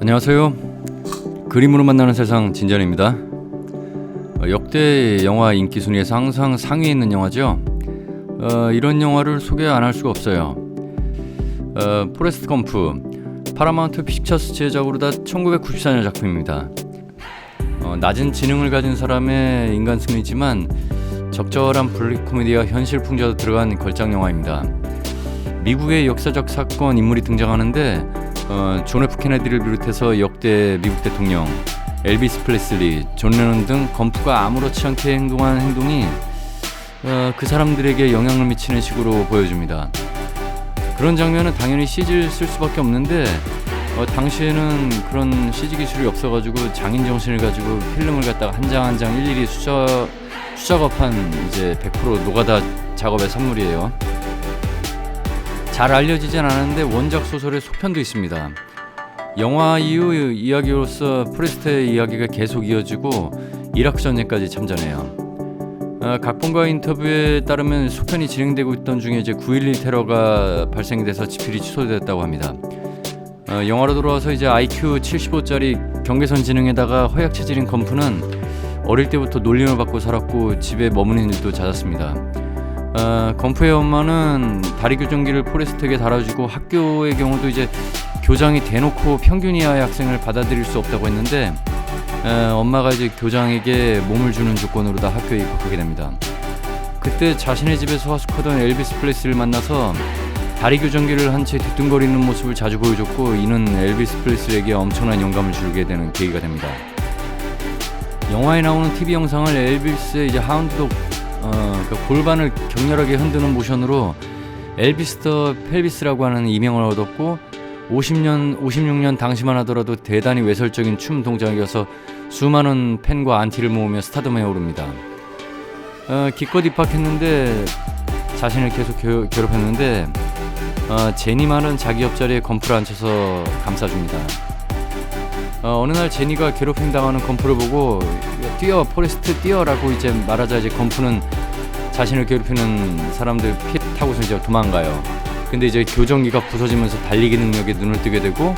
안녕하세요. 그림으로 만나는 세상 진전입니다. 어, 역대 영화 인기 순위에서 항상 상위에 있는 영화죠. 어, 이런 영화를 소개 안 할 수가 없어요. 어, 포레스트 검프 파라마운트 픽처스 제작으로 다 1994년 작품입니다. 어, 낮은 지능을 가진 사람의 인간 승리지만 적절한 블랙 코미디와 현실 풍자도 들어간 걸작 영화입니다. 미국의 역사적 사건 인물이 등장하는데 어, 존 F 케네디를 비롯해서 역대 미국 대통령 엘비스 플레슬리, 존 레논 등 건프가 아무렇지 않게 행동한 행동이 어, 그 사람들에게 영향을 미치는 식으로 보여줍니다. 그런 장면은 당연히 CG를 쓸 수밖에 없는데 어, 당시에는 그런 CG 기술이 없어가지고 장인 정신을 가지고 필름을 갖다가 한 장 한 장 일일이 수작 수작업한 이제 100% 노가다 작업의 산물이에요. 잘 알려지진 않았는데 원작 소설의 속편도 있습니다. 영화 이후 이야기로서 프레스트의 이야기가 계속 이어지고 이라크 전쟁까지 참전해요. 어, 각본가 인터뷰에 따르면 속편이 진행되고 있던 중에 이제 9.11 테러가 발생돼서 집필이 취소됐다고 합니다. 어, 영화로 돌아와서 이제 IQ 75짜리 경계선 지능에다가 허약 체질인 건프는 어릴 때부터 놀림을 받고 살았고 집에 머무는 일도 잦았습니다. 어, 건프의 엄마는 다리 교정기를 포레스트에게 달아주고 학교의 경우도 이제 교장이 대놓고 평균 이하의 학생을 받아들일 수 없다고 했는데 어, 엄마가 이제 교장에게 몸을 주는 조건으로 다 학교에 입학하게 됩니다. 그때 자신의 집에서 하숙하던 엘비스 플레스를 만나서 다리 교정기를 한 채 뒤뚱거리는 모습을 자주 보여줬고 이는 엘비스 플레스에게 엄청난 영감을 주게 되는 계기가 됩니다. 영화에 나오는 TV 영상을 엘비스의 이제 하운드독 어, 그 골반을 격렬하게 흔드는 모션으로 엘비스 더 펠비스라고 하는 이명을 얻었고 50년, 56년 당시만 하더라도 대단히 외설적인 춤 동작이어서 수많은 팬과 안티를 모으며 스타덤에 오릅니다. 어, 기껏 입학했는데 자신을 계속 겨, 괴롭혔는데 어, 제니만은 자기 옆자리에 건프를 앉혀서 감싸줍니다. 어, 어느 날 제니가 괴롭힘 당하는 건프를 보고 뛰어 포레스트 뛰어라고 이제 말하자 이제 건프는 자신을 괴롭히는 사람들 피해 타고서 이제 도망가요. 근데 이제 교정기가 부서지면서 달리기 능력에 눈을 뜨게 되고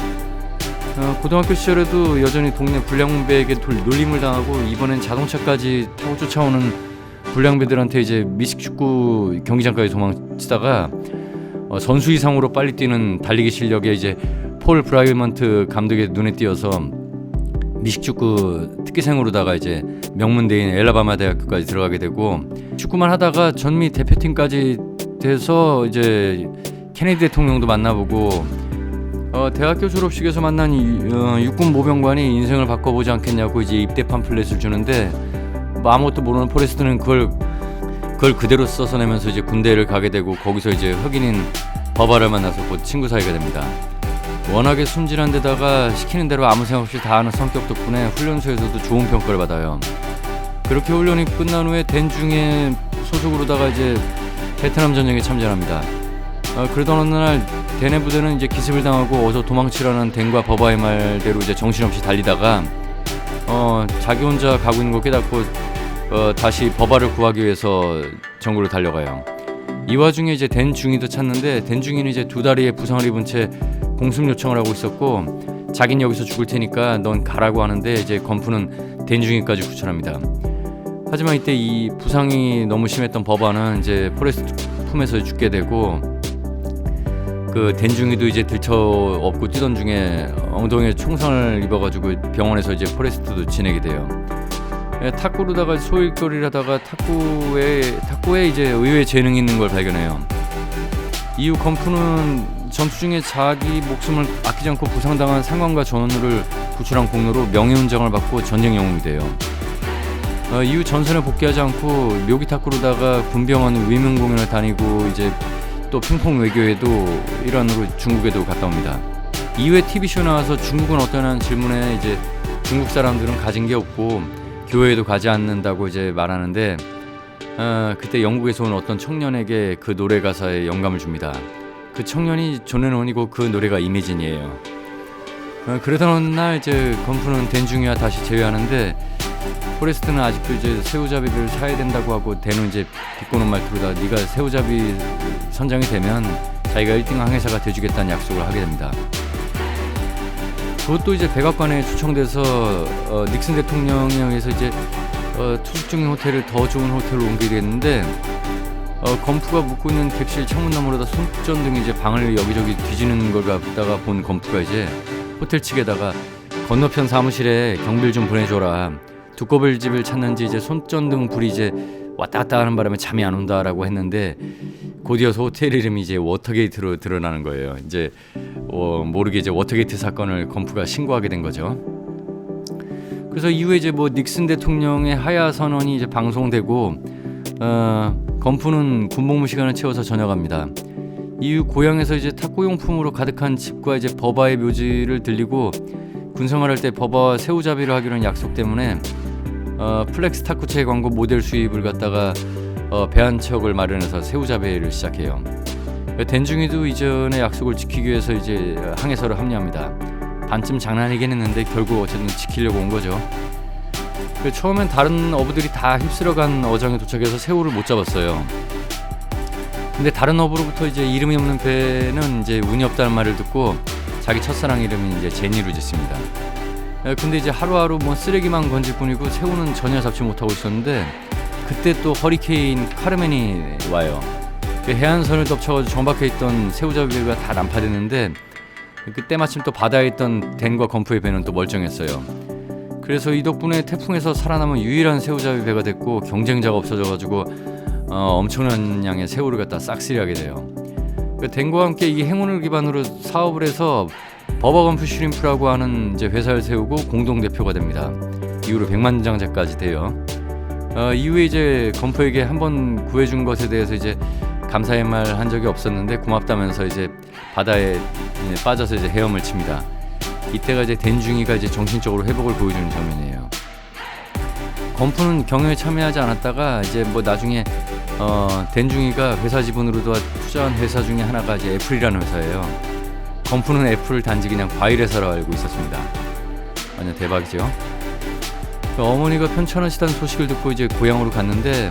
어, 고등학교 시절에도 여전히 동네 불량배에게 돌, 놀림을 당하고 이번엔 자동차까지 타고 쫓아오는 불량배들한테 이제 미식축구 경기장까지 도망치다가 어, 선수 이상으로 빨리 뛰는 달리기 실력에 이제 폴 브라이먼트 감독의 눈에 띄어서 미식축구 특기생으로다가 이제 명문대인 엘라바마 대학교까지 들어가게 되고 축구만 하다가 전미 대표팀까지 돼서 이제 케네디 대통령도 만나보고 어, 대학교 졸업식에서 만난 이, 어, 육군 모병관이 인생을 바꿔보지 않겠냐고 이제 입대 팜플렛을 주는데 뭐 아무것도 모르는 포레스트는 그걸 그걸 그대로 써서 내면서 이제 군대를 가게 되고 거기서 이제 흑인인 버바를 만나서 곧 친구 사이가 됩니다. 워낙에 순진한 데다가 시키는 대로 아무 생각 없이 다 하는 성격 덕분에 훈련소에서도 좋은 평가를 받아요. 그렇게 훈련이 끝난 후에 덴중의 소속으로다가 이제 베트남 전쟁에 참전합니다. 어, 그러던 어느 날 대내 부대는 이제 기습을 당하고 어서 도망치라는 덴과 버바의 말대로 이제 정신없이 달리다가 어, 자기 혼자 가고 있는 걸 깨닫고 어, 다시 버바를 구하기 위해서 정글로 달려가요. 이 와중에 이제 덴 중이도 찾는데 덴 중이는 이제 두 다리에 부상을 입은 채 공습 요청을 하고 있었고 자긴 여기서 죽을 테니까 넌 가라고 하는데 이제 건프는 덴 중이까지 구출합니다. 하지만 이때 이 부상이 너무 심했던 버바는 이제 포레스트 품에서 죽게 되고 그 덴중이도 이제 들쳐 업고 뛰던 중에 엉덩이에 총상을 입어가지고 병원에서 이제 포레스트도 지내게 돼요. 예, 탁구로다가 소일거리를 하다가 탁구에 탁구에 이제 의외의 재능이 있는 걸 발견해요. 이후 건프는 전투 중에 자기 목숨을 아끼지 않고 부상당한 상관과 전원을 구출한 공로로 명예훈장을 받고 전쟁 영웅이 돼요. 어, 이후 전선에 복귀하지 않고 묘기 탁구로다가 군병원 위문 공연을 다니고 이제 또 핑퐁 외교에도 일환으로 중국에도 갔다 옵니다. 이후에 TV쇼 나와서 중국은 어떠냐는 질문에 이제 중국 사람들은 가진 게 없고 교회에도 가지 않는다고 이제 말하는데 어, 그때 영국에서 온 어떤 청년에게 그 노래 가사에 영감을 줍니다. 그 청년이 존 레논이고 그 노래가 이미진이에요. 어, 그러던 어느 날 이제 건프는 덴중이와 다시 재회하는데 포레스트는 아직도 이제 새우잡이를 사야 된다고 하고 대는 이제 비꼬는 말투로다 네가 새우잡이 선장이 되면 자기가 1등 항해사가 돼주겠다는 약속을 하게 됩니다. 그것도 이제 백악관에 초청돼서 어, 닉슨 대통령에 의해서 이제 어, 투숙 중인 호텔을 더 좋은 호텔로 옮기게 됐는데 어, 검프가 묵고 있는 객실 창문 너머로다 손전 등이 이제 방을 여기저기 뒤지는 걸 갖다가 본 검프가 이제 호텔 측에다가 건너편 사무실에 경비를 좀 보내줘라 두꺼비 집을 찾는지 이제 손전등 불이 이제 왔다 갔다 하는 바람에 잠이 안 온다라고 했는데 곧이어서 호텔 이름이 이제 워터게이트로 드러나는 거예요. 이제 어, 모르게 이제 워터게이트 사건을 검프가 신고하게 된 거죠. 그래서 이후에 이제 뭐 닉슨 대통령의 하야 선언이 이제 방송되고 어, 검프는 군복무 시간을 채워서 전역합니다. 이후 고향에서 이제 탁구용품으로 가득한 집과 이제 버바의 묘지를 들리고 군생활할 때 버바와 새우잡이를 하기로 약속 때문에 어, 플렉스 탁구체 광고 모델 수입을 갖다가 어, 배한 척을 마련해서 새우잡이를 시작해요. 댄중이도 이전의 약속을 지키기 위해서 이제 항해서를 합류합니다. 반쯤 장난이긴 했는데 결국 어쨌든 지키려고 온 거죠. 그 처음엔 다른 어부들이 다 휩쓸어간 어장에 도착해서 새우를 못 잡았어요. 근데 다른 어부로부터 이제 이름이 없는 배는 이제 운이 없다는 말을 듣고 자기 첫사랑 이름이 이제 제니로 짓습니다. 에, 근데 이제 하루하루 뭐 쓰레기만 건질 뿐이고 새우는 전혀 잡지 못하고 있었는데 그때 또 허리케인 카르멘이 와요. 그 해안선을 덮쳐가지고 정박해 있던 새우잡이가 다 난파됐는데 그때 마침 또 바다에 있던 댄과 건프의 배는 또 멀쩡했어요. 그래서 이 덕분에 태풍에서 살아남은 유일한 새우잡이 배가 됐고 경쟁자가 없어져가지고 어, 엄청난 양의 새우를 갖다 싹쓸이하게 돼요. 그 댄과 함께 이 행운을 기반으로 사업을 해서 버버건프 슈림프라고 하는 이제 회사를 세우고 공동 대표가 됩니다. 이후로 백만장자까지 돼요. 어, 이후에 이제 건프에게 한번 구해준 것에 대해서 이제 감사의 말 한 적이 없었는데 고맙다면서 이제 바다에 이제 빠져서 이제 헤엄을 칩니다. 이때가 이제 댄중이가 이제 정신적으로 회복을 보여주는 장면이에요. 건프는 경영에 참여하지 않았다가 이제 뭐 나중에 어, 댄중이가 회사 지분으로 투자한 회사 중에 하나가 이제 애플이라는 회사예요. 건프는 애플을 단지 그냥 과일 회사로 알고 있었습니다. 완전 대박이죠. 그 어머니가 편찮으시다는 소식을 듣고 이제 고향으로 갔는데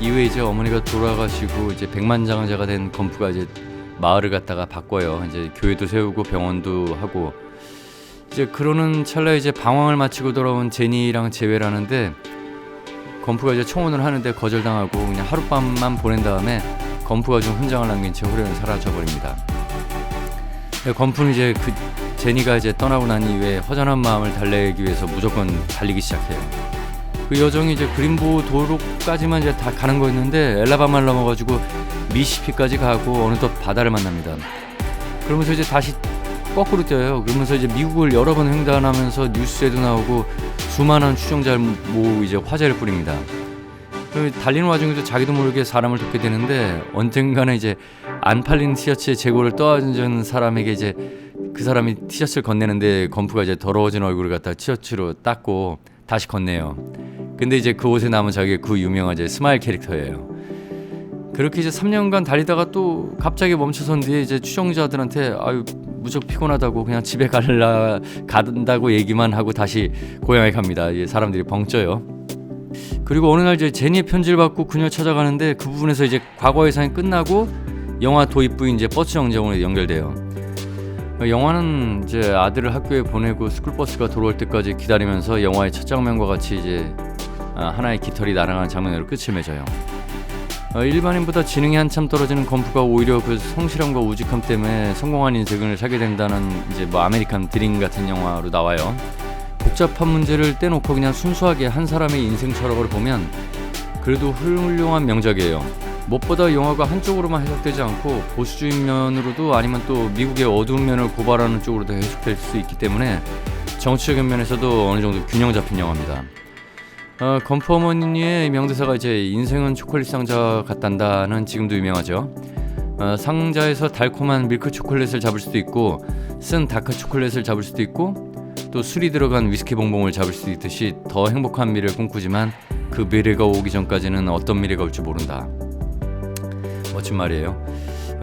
이후에 이제 어머니가 돌아가시고 이제 백만장자가 된 건프가 이제 마을을 갖다가 바꿔요. 이제 교회도 세우고 병원도 하고 이제 그러는 찰나에 이제 방황을 마치고 돌아온 제니랑 재회라는데 건프가 이제 청혼을 하는데 거절당하고 그냥 하룻밤만 보낸 다음에 건프가 좀 훈장을 남긴 채 후련히 사라져 버립니다. 건프는 이제 그 제니가 이제 떠나고 난 이후에 허전한 마음을 달래기 위해서 무조건 달리기 시작해요. 그 여정이 이제 그린보 도로까지만 이제 다 가는 거였는데 엘라바마를 넘어가지고 미시피까지 가고 어느덧 바다를 만납니다. 그러면서 이제 다시 거꾸로 뛰어요. 그러면서 이제 미국을 여러 번 횡단하면서 뉴스에도 나오고 수많은 추종자를 모으고 이제 화제를 뿌립니다. 그 달리는 와중에도 자기도 모르게 사람을 돕게 되는데 언젠가는 이제 안 팔린 티셔츠의 재고를 떠안은 사람에게 이제 그 사람이 티셔츠를 건네는데 건프가 이제 더러워진 얼굴을 갖다 티셔츠로 닦고 다시 건네요. 근데 이제 그 옷에 남은 자기의 그 유명한 이제 스마일 캐릭터예요. 그렇게 이제 3년간 달리다가 또 갑자기 멈춰선 뒤에 이제 추종자들한테 아유 무척 피곤하다고 그냥 집에 갈라 간다고 얘기만 하고 다시 고향에 갑니다. 이제 사람들이 벙쪄요. 그리고 어느 날 이제 제니의 편지를 받고 그녀 찾아가는데 그 부분에서 이제 과거 예상이 끝나고 영화 도입부인 이제 버스 정정으로 연결돼요. 영화는 이제 아들을 학교에 보내고 스쿨버스가 돌아올 때까지 기다리면서 영화의 첫 장면과 같이 이제 아, 하나의 깃털이 날아가는 장면으로 끝을 맺어요. 어, 일반인보다 지능이 한참 떨어지는 건프가 오히려 그 성실함과 우직함 때문에 성공한 인생을 살게 된다는 이제 뭐 아메리칸 드림 같은 영화로 나와요. 복잡한 문제를 떼놓고 그냥 순수하게 한 사람의 인생 철학을 보면 그래도 훌륭한 명작이에요. 무엇보다 영화가 한쪽으로만 해석되지 않고 보수주의 면으로도 아니면 또 미국의 어두운 면을 고발하는 쪽으로도 해석될 수 있기 때문에 정치적인 면에서도 어느 정도 균형 잡힌 영화입니다. 어, 건프 어머니의 명대사가 이제 인생은 초콜릿 상자 같단다는 지금도 유명하죠. 어, 상자에서 달콤한 밀크 초콜릿을 잡을 수도 있고 쓴 다크 초콜릿을 잡을 수도 있고 또 술이 들어간 위스키 봉봉을 잡을 수 있듯이 더 행복한 미래를 꿈꾸지만 그 미래가 오기 전까지는 어떤 미래가 올지 모른다. 멋진 말이에요.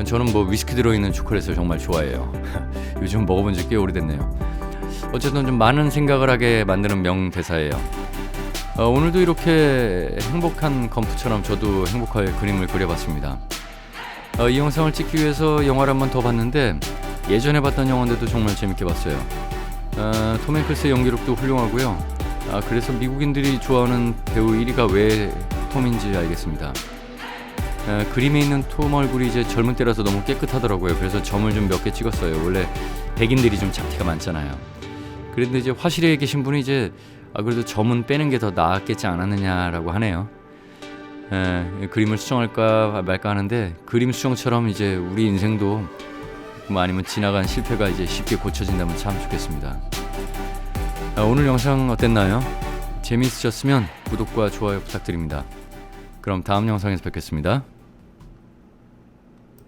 저는 뭐 위스키 들어있는 초콜릿을 정말 좋아해요. 요즘 먹어본 지 꽤 오래됐네요. 어쨌든 좀 많은 생각을 하게 만드는 명대사예요. 어, 오늘도 이렇게 행복한 건프처럼 저도 행복하게 그림을 그려봤습니다. 어, 이 영상을 찍기 위해서 영화를 한 번 더 봤는데 예전에 봤던 영화인데도 정말 재밌게 봤어요. 아, 톰 행크스의 연기력도 훌륭하고요. 아, 그래서 미국인들이 좋아하는 배우 1위가 왜 톰인지 알겠습니다. 아, 그림에 있는 톰 얼굴이 이제 젊은 때라서 너무 깨끗하더라고요. 그래서 점을 좀 몇 개 찍었어요. 원래 백인들이 좀 잡티가 많잖아요. 그런데 이제 화실에 계신 분이 이제 아, 그래도 점은 빼는 게 더 나았겠지 않았느냐라고 하네요. 에, 그림을 수정할까 말까 하는데 그림 수정처럼 이제 우리 인생도 뭐 아니면 지나간 실패가 이제 쉽게 고쳐진다면 참 좋겠습니다. 아, 오늘 영상 어땠나요? 재미있으셨으면 구독과 좋아요 부탁드립니다. 그럼 다음 영상에서 뵙겠습니다.